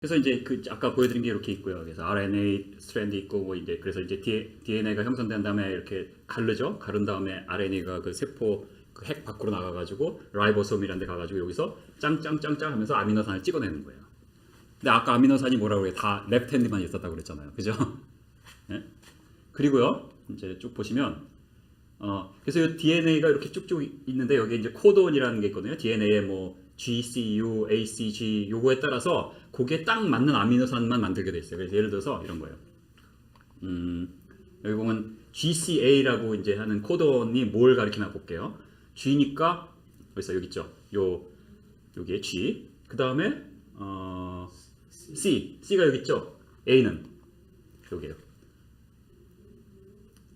그래서 이제 그 아까 보여드린 게 이렇게 있고요. 그래서 RNA 스트랜드 있고 뭐 이제 그래서 이제 DNA가 형성된 다음에 이렇게 가르죠. 가른 다음에 RNA가 그 세포 그 핵 밖으로 나가가지고 라이보솜이라는 데 가가지고 여기서 짱짱짱짱 하면서 아미노산을 찍어내는 거예요. 근데 아까 아미노산이 뭐라고 그래? 다 랩텐드만 있었다고 그랬잖아요. 그죠? 예? 그리고요. 이제 쭉 보시면 어 그래서 이 DNA가 이렇게 쭉쭉 있는데 여기 이제 코돈이라는 게 있거든요. DNA에 뭐 GCU, ACG 요거에 따라서 거기에 딱 맞는 아미노산만 만들게 돼 있어요. 그래서 예를 들어서 이런 거예요. 음, 여기 보면 GCA라고 이제 하는 코돈이 뭘 가리키나 볼게요. G니까 어디서 여기 있죠. 요 여기에 G. 그 다음에 어, C, C가 여기 있죠. A는 여기에요.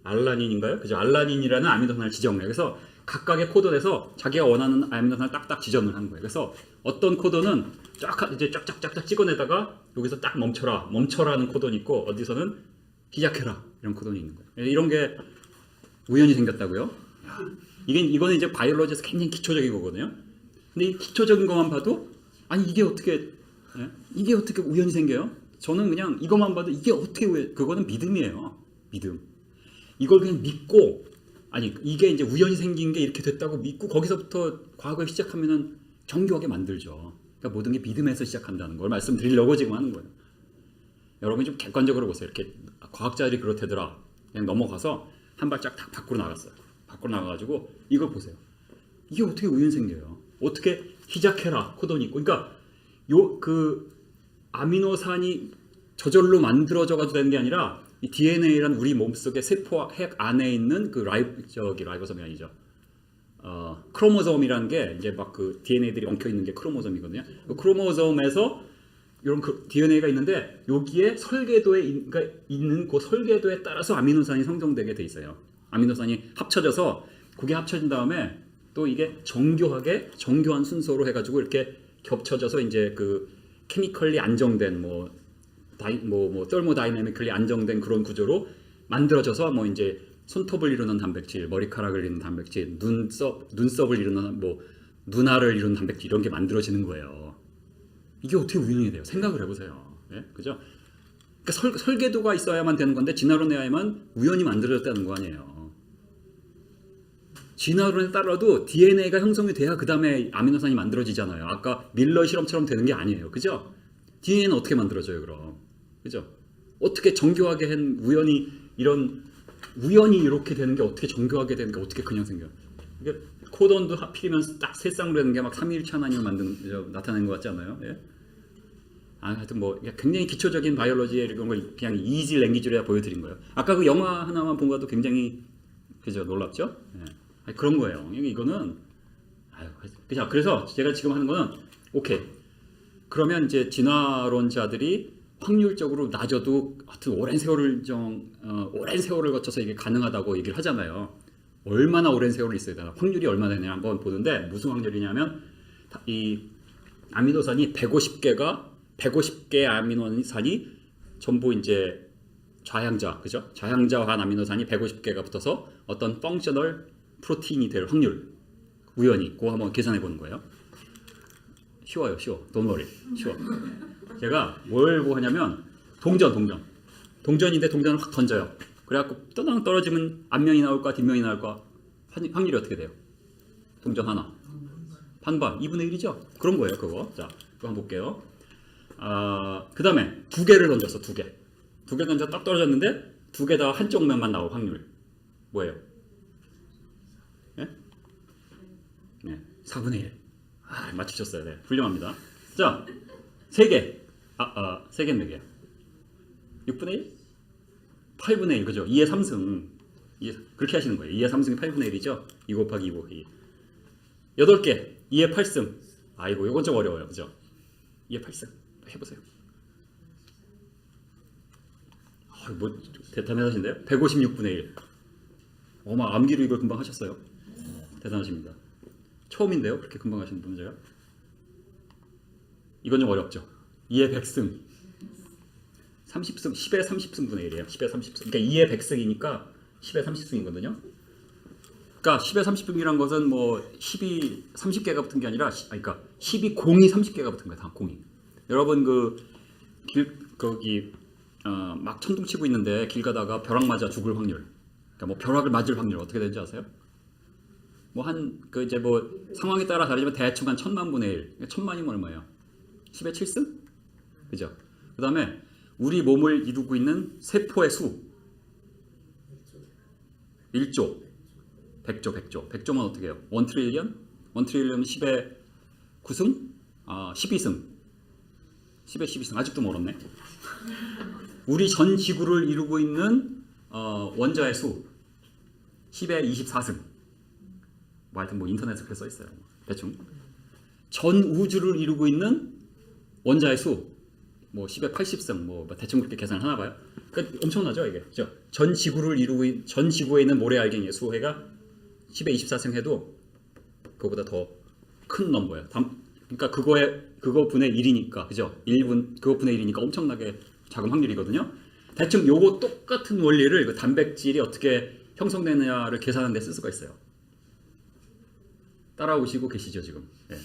알라닌인가요? 그죠? 알라닌이라는 아미노산을 지정해요. 그래서 각각의 코돈에서 자기가 원하는 아미노산을 딱딱 지정을 하는 거예요. 그래서 어떤 코돈은 쫙 이제 쫙쫙쫙쫙 찍어내다가 여기서 딱 멈춰라, 멈춰라는 코돈이 있고 어디서는 시작해라 이런 코돈이 있는 거예요. 이런 게 우연히 생겼다고요? 야, 이게 이거는 이제 바이올로지에서 굉장히 기초적인 거거든요. 근데 이 기초적인 것만 봐도 아니 이게 어떻게 예? 이게 어떻게 우연히 생겨요? 저는 그냥 이것만 봐도 이게 어떻게 우연 그거는 믿음이에요. 믿음. 이걸 그냥 믿고 아니 이게 이제 우연히 생긴 게 이렇게 됐다고 믿고 거기서부터 과거에 시작하면은 정교하게 만들죠. 그러니까 모든 게 믿음에서 시작한다는 걸 말씀드리려고 지금 하는 거예요. 여러분이 좀 객관적으로 보세요. 이렇게 과학자들이 그렇대더라. 그냥 넘어가서 한 발짝 딱 밖으로 나갔어요. 밖으로 나가가지고 이걸 보세요. 이게 어떻게 우연 생겨요? 어떻게 시작해라 코돈이 있고, 그러니까 요 그 아미노산이 저절로 만들어져 가지고 되는 게 아니라 이 DNA란 우리 몸 속의 세포 핵 안에 있는 그 라이 저기 라이보솜이 아니죠. 어, 크로모솜이라는 게 이제 막 그 DNA들이 엉켜 있는 게 크로모솜이거든요. 그 크로모솜에서 이런 그 DNA가 있는데 여기에 설계도에 있- 그러니까 있는 그 설계도에 따라서 아미노산이 성정되게 돼 있어요. 아미노산이 합쳐져서 그게 합쳐진 다음에 또 이게 정교하게 정교한 순서로 해가지고 이렇게 겹쳐져서 이제 그 케미컬리 안정된 뭐 다이 뭐뭐 썰모다이내미컬리 안정된 그런 구조로 만들어져서 뭐 이제 손톱을 이루는 단백질, 머리카락을 이루는 단백질, 눈썹 눈썹을 이루는 뭐 눈알을 이루는 단백질 이런 게 만들어지는 거예요. 이게 어떻게 우연이 돼요? 생각을 해보세요. 예? 그죠? 그러니까 설, 설계도가 있어야만 되는 건데 진화론에야만 우연히 만들어졌다는 거 아니에요. 진화론에 따라도 DNA가 형성이 돼야 그 다음에 아미노산이 만들어지잖아요. 아까 밀러 실험처럼 되는 게 아니에요. 그죠? DNA는 어떻게 만들어져요, 그럼? 그죠? 어떻게 정교하게 한 우연히 이런 우연히 이렇게 되는 게 어떻게 정교하게 되는 게 어떻게 그냥 생겨? 이게 코돈도 하필이면 딱 세 쌍으로 되는 게 막 3일차 난임을 만드는 저, 나타내는 것 같지 않아요? 예? 아, 하여튼 뭐 굉장히 기초적인 바이올로지의 이런 걸 그냥 이지 랭귀지로 보여드린 거예요. 아까 그 영화 하나만 본 것도 굉장히 그죠 놀랍죠? 예. 아니, 그런 거예요. 이거는? 그래서 제가 지금 하는 거는 오케이. 그러면 이제 진화론자들이 확률적으로 낮아도 하여튼 오랜 세월을 정 어, 오랜 세월을 거쳐서 이게 가능하다고 얘기를 하잖아요. 얼마나 오랜 세월을 있어야 되나? 확률이 얼마나 되냐 한번 보는데 무슨 확률이냐면 다- 이 아미노산이 150개가 150개 아미노산이 전부 이제 좌향자 그죠? 좌향자한 아미노산이 150개가 붙어서 어떤 펑셔널 프로틴이 될 확률 우연히 그거 한번 계산해 보는 거예요. 쉬워요, 쉬워. Don't. 쉬워. 제가 뭘 뭐 하냐면 동전, 동전. 동전인데 동전을 확 던져요. 그래갖고 떠당 떨어지면 앞면이 나올까 뒷면이 나올까 확- 확률이 어떻게 돼요? 동전 하나. 반반 2분의 1이죠? 그런 거예요, 그거. 자, 그거 한번 볼게요. 아, 그 다음에 두 개를 던졌어, 두 개. 두 개 던져 딱 떨어졌는데 두 개 다 한쪽 면만 나올 확률. 뭐예요? 예? 네, 4분의 1. 아, 맞추셨어요. 네, 훌륭합니다. 자, 세 개. 아, 아, 세 개는 몇 개야? 6분의 1? 8분의 1, 그죠? 2의 3승. 2의, 그렇게 하시는 거예요. 2의 3승이 8분의 1이죠? 2 곱하기 2 곱하기 2. 8개. 2의 8승. 아이고, 이건 좀 어려워요. 그죠? 2의 8승. 해보세요. 아, 뭐, 대단하신데요? 156분의 1. 어마, 암기로 이걸 금방 하셨어요. 대단하십니다. 처음인데요? 그렇게 금방 하시는 분 제가? 이건 좀 어렵죠. 2의 100승. 30승, 10의 30승분의 1이에요. 10의 30승. 그러니까 2의 100승이니까 10의 30승이거든요. 그러니까 10의 30승이란 것은 뭐 10이 30개가 붙은 게 아니라 시- 아니, 그러니까 10이 공이 30개가 붙은 거예요. 다 공이. 여러분 그 길 거기 어, 막 천둥 치고 있는데 길 가다가 벼락 맞아 죽을 확률. 그러니까 뭐 벼락을 맞을 확률 어떻게 되는지 아세요? 뭐 한 그 이제 뭐 상황에 따라 다르지만 대충 한 천만 분의 1. 그러니까 천만이면 얼마예요? 10의 7승? 그죠? 그 다음에 우리 몸을 이루고 있는 세포의 수 1조 100조 100조 100조면 어떻게 해요? 1 트릴리언? 1 트릴리언 10의 9승? 아 12승 10의 12승 아직도 멀었네 우리 전 지구를 이루고 있는 어, 원자의 수 10의 24승 뭐 하여튼 뭐 인터넷에 그렇게 써 있어요 대충 전 우주를 이루고 있는 원자의 수 뭐 10의 80승 뭐 대충 그렇게 계산을 하나 봐요. 그러니까 엄청나죠 이게. 그죠? 전 지구를 이루고 있- 전 지구에 있는 모래알갱이의 수해가 10의 24승 해도 그거보다 더 큰 넘버예요. 담- 그러니까 그거에 그거 분의 1이니까 그죠? 1분 그거 분의 1이니까 엄청나게 작은 확률이거든요. 대충 요거 똑같은 원리를 그 단백질이 어떻게 형성되느냐를 계산하는 데 쓸 수가 있어요. 따라오시고 계시죠 지금? 예.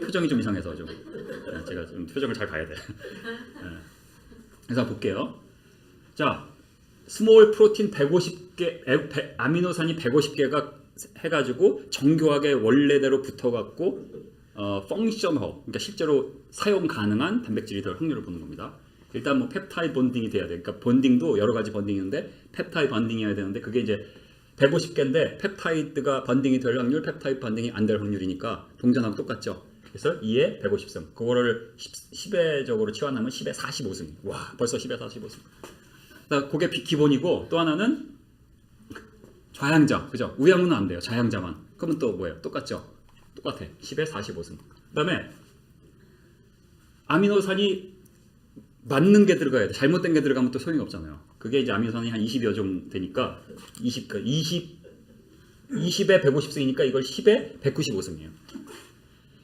표정이 좀 이상해서 좀 예, 제가 좀 표정을 잘 봐야 돼. 예. 그래서 볼게요. 자, 스몰 프로틴 150개, 에- 배- 아미노산이 150개가 해가지고 정교하게 원래대로 붙어갖고 어, 펑셔널, 그러니까 실제로 사용 가능한 단백질이 될 확률을 보는 겁니다. 일단 뭐 펩타이드 본딩이 돼야 돼. 그러니까 본딩도 여러 가지 본딩이 있는데 펩타이드 본딩이어야 되는데 그게 이제 150개인데 펩타이드가 번딩이 될 확률, 펩타이드 번딩이 안 될 확률이니까 동전하고 똑같죠. 그래서 2에 150승. 그거를 10, 회적으로 치환하면 10에 45승. 와, 벌써 10에 45승. 그러니까 그게 비- 기본이고 또 하나는 좌양자. 그죠? 우양우는 안 돼요. 좌양자만. 그러면 또 뭐예요? 똑같죠? 똑같아. 10에 45승. 그다음에 아미노산이 맞는 게 들어가야 돼. 잘못된 게 들어가면 또 소용이 없잖아요. 그게 이제 아미노산이 한 20여 종 되니까 20, 그 20, 20에 150승이니까 이걸 10에 195승이에요.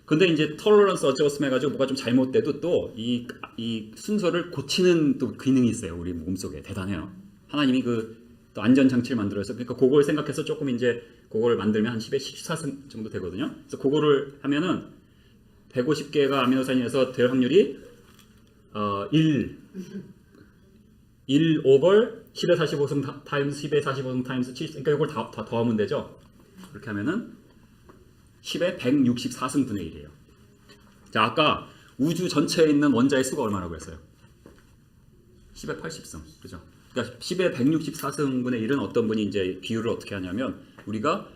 근데 이제 털러런스 어쩌고스 해가지고 뭐가 좀 잘못돼도 또 이 이 순서를 고치는 또 기능이 있어요. 우리 몸속에 대단해요. 하나님이 그 또 안전 장치를 만들어서 그러니까 그걸 생각해서 조금 이제 그걸 만들면 한 10에 14승 정도 되거든요. 그래서 그거를 하면은 150개가 아미노산에서 될 확률이 어, 1 1 오버 10에 45승 타- 타임스 10에 45승 타임스 7 그러니까 이걸 다, 다 더하면 되죠. 그렇게 하면은 10에 164승 분의 1이에요. 자, 아까 우주 전체에 있는 원자의 수가 얼마라고 했어요? 10에 80승. 그죠? 그러니까 10에 164승분의 1은 어떤 분이 이제 비율을 어떻게 하냐면 우리가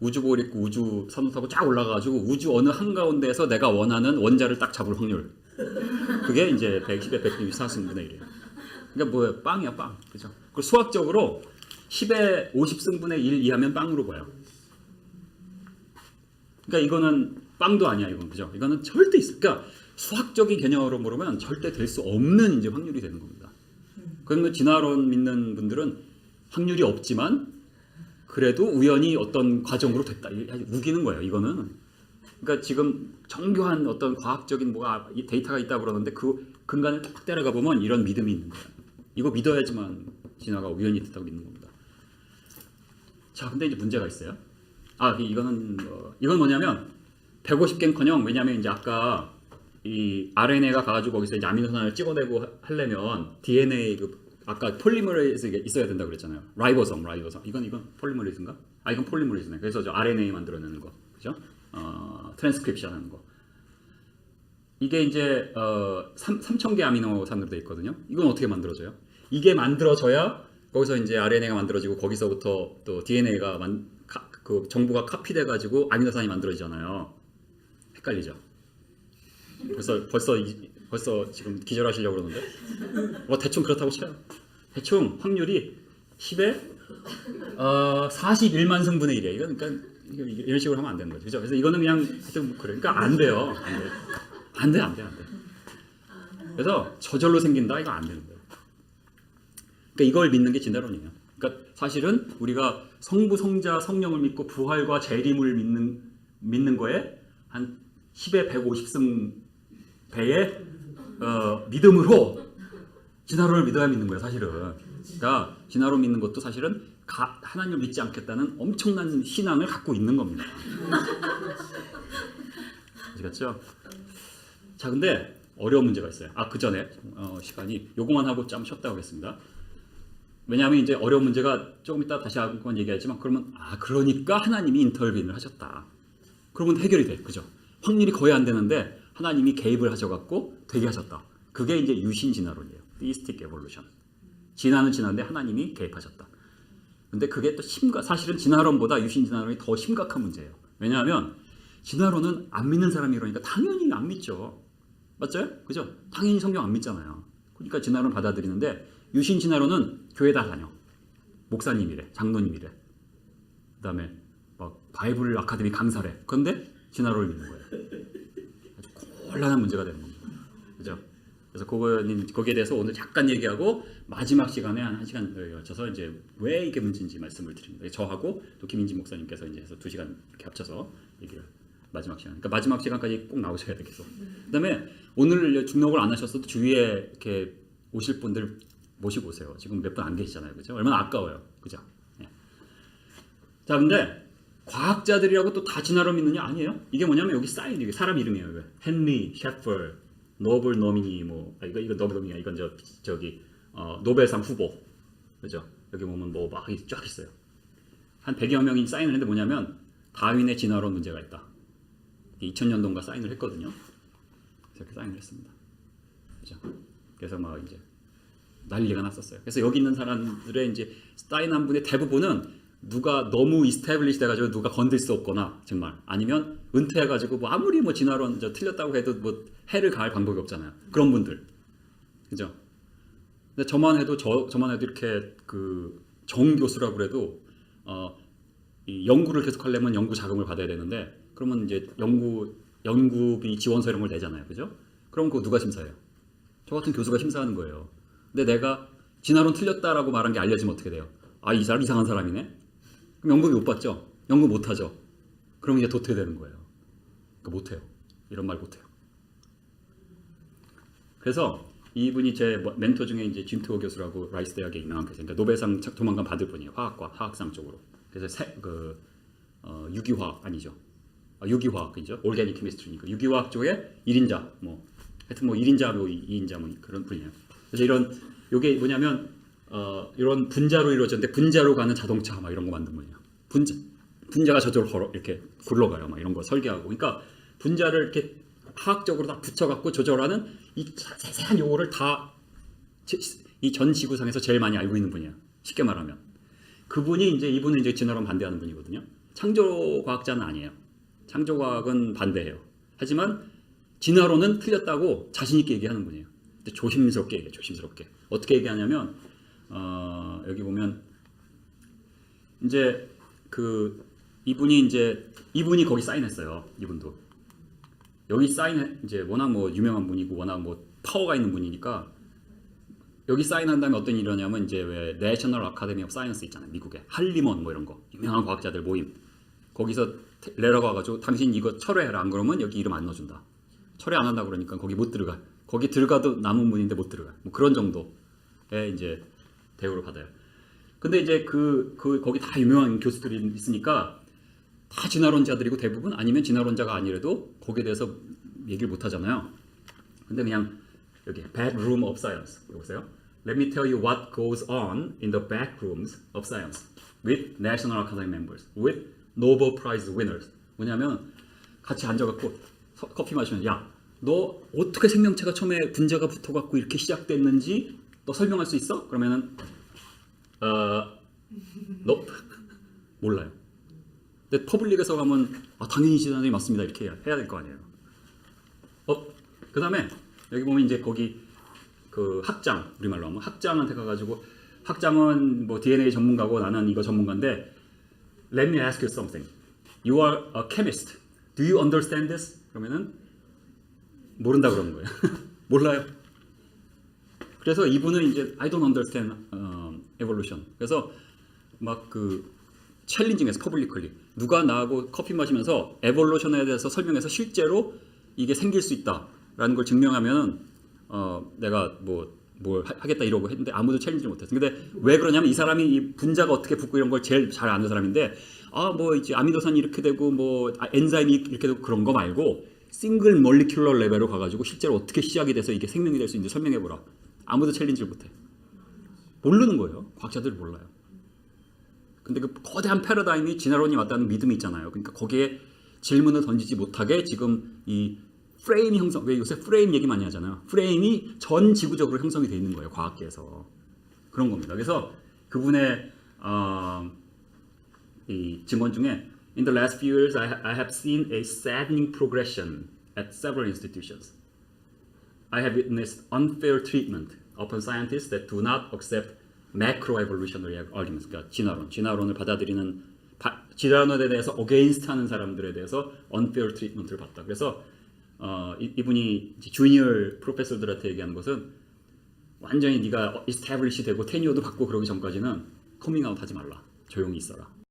입고 우주 선을 타고 쫙 올라가가지고 우주 어느 한가운데에서 내가 원하는 원자를 딱 잡을 확률. 그게 이제 110에 164승분의 1이에요. 그러니까 뭐예요? 빵이야, 빵. 그죠? 그 수학적으로 10에 50승분의 1 이하면 빵으로 봐요. 그러니까 이거는 빵도 아니야, 이건. 그죠? 이거는 절대 있어. 그러니까 수학적인 개념으로 보면 절대 될 수 없는 이제 확률이 되는 겁니다. 그러면 진화론 믿는 분들은 확률이 없지만 그래도 우연히 어떤 과정으로 됐다. 우기는 거예요, 이거는. 그러니까 지금 정교한 어떤 과학적인 뭐가 이 데이터가 있다 고 그러는데 그 근간을 딱 때려가 보면 이런 믿음이 있는 거예요. 이거 믿어야지만 진화가 우연히 됐다고 믿는 겁니다. 자, 근데 이제 문제가 있어요. 아, 이- 이거는 뭐, 이건 뭐냐면 150개는커녕 왜냐면 이제 아까 이 RNA가 가가지고 거기서 아미노산을 찍어내고 하- 하려면 DNA 그 아까 폴리머레이즈 있어야 된다 고 그랬잖아요. 라이보섬, 라이보섬. 이건 이건 폴리머레이즈인가? 아, 이건 폴리머레이즈네. 그래서 저 RNA 만들어내는 거, 그죠? 어, 트랜스크립션 하는 거. 이게 이제 어, 3, 3000개 아미노산으로 돼 있거든요. 이건 어떻게 만들어져요? 이게 만들어져야 거기서 이제 RNA가 만들어지고 거기서부터 또 DNA가 만, 카, 그 정보가 카피돼 가지고 아미노산이 만들어지잖아요. 헷갈리죠? 벌써 벌써 이- 벌써 지금 기절하시려고 그러는데 뭐 대충 그렇다고 쳐요. 대충 확률이 10에 어, 41만 승분의 1이에요. 이거 그러니까 이런 식으로 하면 안 되는 거죠. 그죠? 그래서 이거는 그냥 하여튼 뭐 그래. 그러니까 안 돼요. 안 돼. 안 돼, 안 돼, 안 돼. 그래서 저절로 생긴다 이거 안 되는 거예요. 그러니까 이걸 믿는 게 진화론이에요. 그러니까 사실은 우리가 성부, 성자, 성령을 믿고 부활과 재림을 믿는 믿는 거에 한 10에 150승 배의 어, 믿음으로 진화론을 믿어야 믿는 거예요, 사실은. 그러니까 진화론 믿는 것도 사실은 가, 하나님을 믿지 않겠다는 엄청난 신앙을 갖고 있는 겁니다. 아시겠죠? 자, 근데 어려운 문제가 있어요. 아 그 전에 어, 시간이 요거만 하고 좀 쉬었다 하겠습니다. 왜냐하면 이제 어려운 문제가 조금 이따 다시 한번 얘기하지만 그러면 아 그러니까 하나님이 인터뷰를 하셨다. 그러면 해결이 돼, 그죠? 확률이 거의 안 되는데 하나님이 개입을 하셔갖고 되게 하셨다. 그게 이제 유신 진화론이에요. theistic evolution. 진화는 진화인데 하나님이 개입하셨다. 근데 그게 또 심각, 사실은 진화론보다 유신 진화론이 더 심각한 문제예요. 왜냐하면 진화론은 안 믿는 사람이 그러니까 당연히 안 믿죠. 맞죠? 그죠? 당연히 성경 안 믿잖아요. 그러니까 진화론 받아들이는데 유신 진화론은 교회 다 다녀. 목사님이래, 장로님이래. 그 다음에 막 바이블 아카데미 강사래. 그런데 진화론을 믿는 거예요. 아주 곤란한 문제가 되는 겁니다. 그래서 그거는 거기에 대해서 오늘 잠깐 얘기하고 마지막 시간에 한 1시간 걸쳐서 이제 왜 이게 문제인지 말씀을 드립니다. 저하고 또 김인진 목사님께서 이제 해서 2시간 이렇게 합쳐서 얘기를 마지막 시간. 그러니까 마지막 시간까지 꼭 나오셔야 돼 계속. 그다음에 오늘 중록을 안 하셨어도 주위에 이렇게 오실 분들 모시고 오세요. 지금 몇 분 안 계시잖아요. 그죠? 얼마나 아까워요. 그죠? 예. 자, 근데 과학자들이라고 또 다 진화론 믿느냐 아니에요? 이게 뭐냐면 여기 사인 이게 사람 이름이에요. 헨리 셰퍼, 노블 노미니 뭐 아, 이거 이거 노블 노미니야. 이건 저 저기 어, 노벨상 후보. 그죠? 여기 보면 뭐 막 쫙 있어요. 한 100여 명이 사인을 했는데 뭐냐면 다윈의 진화론 문제가 있다. 2000년도인가 사인을 했거든요. 이렇게 사인을 했습니다. 그죠? 그래서 막 이제 난리가 났었어요. 그래서 여기 있는 사람들의 이제 사인 한 분의 대부분은 누가 너무 이스태블리시 돼가지고 누가 건들 수 없거나 정말 아니면 은퇴해가지고 뭐 아무리 뭐 진화론 저 틀렸다고 해도 뭐 해를 가할 방법이 없잖아요. 그런 분들, 그죠? 근데 저만 해도 저 저만 해도 이렇게 그 정 교수라고 그래도 어, 이 연구를 계속하려면 연구 자금을 받아야 되는데 그러면 이제 연구 연구비 지원서 이런 걸 내잖아요, 그죠? 그럼 그거 누가 심사해요? 저 같은 교수가 심사하는 거예요. 근데 내가 진화론 틀렸다라고 말한 게 알려지면 어떻게 돼요? 아, 이 사람 이상한 사람이네? 그럼 연구비 못 받죠? 연구 못 하죠? 그럼 이제 도태되는 거예요. 그러니까 못 해요. 이런 말 못 해요. 그래서 이분이 제 뭐- 멘토 중에 이제 짐트호 교수라고 라이스 대학에 유명한 교수, 그러니까 노벨상 차- 조만간 받을 분이에요. 화학과, 화학상 쪽으로. 그래서 세, 그 어, 유기화학 아니죠. 아, 유기화학이죠. 올게닉 케미스트리니까 유기화학 쪽에 1인자 뭐 하여튼 뭐 1인자 뭐 2인자 뭐 그런 분이에요. 그래서 이런 요게 뭐냐면 어, 이런 분자로 이루어졌는데 분자로 가는 자동차 막 이런 거 만든 분이에요. 분자 분자가 저절로 걸어 이렇게 굴러가요. 막 이런 거 설계하고. 그러니까 분자를 이렇게 화학적으로 다 붙여갖고 조절하는 이 자세한 요거를 다 이 전 지구상에서 제일 많이 알고 있는 분이야. 쉽게 말하면 그분이 이제 이분은 이제 진화론 반대하는 분이거든요. 창조 과학자는 아니에요. 창조 과학은 반대해요. 하지만 진화론은 틀렸다고 자신 있게 얘기하는 분이에요. 근데 조심스럽게 얘기해, 조심스럽게. 어떻게 얘기하냐면 어, 여기 보면 이제 그 이분이 이제 이분이 거기 사인했어요. 이분도 여기 사인 이제 워낙 뭐 유명한 분이고 워낙 뭐 파워가 있는 분이니까 여기 사인한 다음에 어떤 일이 일어나냐면 이제 왜 내셔널 아카데미 오브 사이언스 있잖아요. 미국에 할리먼 뭐 이런 거 유명한 과학자들 모임 거기서 레러가 와가지고 당신 이거 철회해라 안 그러면 여기 이름 안 넣어준다. 철회 안 한다 그러니까 거기 못 들어가. 거기 들어가도 남은 분인데 못 들어가. 뭐 그런 정도의 이제 대우를 받아요. 근데 이제 그, 그 거기 다 유명한 교수들이 있으니까 다 진화론자들이고 대부분 아니면 진화론자가 아니라도 거기에 대해서 얘기를 못 하잖아요. 근데 그냥 여기 back room of science 여보세요. Let me tell you what goes on in the back rooms of science with National Academy members, with Nobel Prize winners. 뭐냐면 같이 앉아갖고 서- 커피 마시면 야, 너 어떻게 생명체가 처음에 분자가 붙어갖고 이렇게 시작됐는지 너 설명할 수 있어? 그러면은 어, 너 몰라요. 근데 퍼블릭에서 가면 아, 당연히 진단이 맞습니다 이렇게 해야, 해야 될 거 아니에요. 어, 그 다음에 여기 보면 이제 거기 그 학장 우리말로 하면 학장한테 가가지고 학장은 뭐 DNA 전문가고 나는 이거 전문가인데 Let me ask you something. You are a chemist. Do you understand this? 그러면은 모른다 그러는 거예요. 몰라요. 그래서 이분은 이제 I don't understand 어, evolution. 그래서 막 그 챌린징에서 퍼블리컬리 누가 나하고 커피 마시면서 에볼루션에 대해서 설명해서 실제로 이게 생길 수 있다라는 걸 증명하면 어 내가 뭐 뭘 하겠다 이러고 했는데 아무도 챌린지를 못했어. 근데 왜 그러냐면 이 사람이 이 분자가 어떻게 붙고 이런 걸 제일 잘 아는 사람인데 아 뭐 이제 아미노산이 이렇게 되고 뭐 아, 엔자임이 이렇게 되고 그런 거 말고 싱글 멀리큘러 레벨로 가가지고 실제로 어떻게 시작이 돼서 이게 생명이 될 수 있는지 설명해보라. 아무도 챌린지를 못해. 모르는 거예요. 과학자들이 몰라요. 근데 그 거대한 패러다임이 진화론이 왔다는 믿음이 있잖아요. 그러니까 거기에 질문을 던지지 못하게 지금 이 프레임이 형성, 왜 요새 프레임 얘기 많이 하잖아요. 프레임이 전 지구적으로 형성이 돼 있는 거예요. 과학계에서. 그런 겁니다. 그래서 그분의 어, 이 증언 중에 In the last few years, I, ha- I have seen a saddening progression at several institutions. I have witnessed unfair treatment upon scientists that do not accept macroevolutionary arguments, 그러니까 진화론, 진화론을 받아들이는 바, 진화론에 대해서 against 하는 사람들에 대해서 unfair treatment를 받다. 그래서 어, 이, 이제 주니어 프로페서들한테 얘기하는 것은 완전히 네가 establish 되고 테니어도 받고 그러기 전까지는 커밍아웃 하지 말라. 조용히 있어라.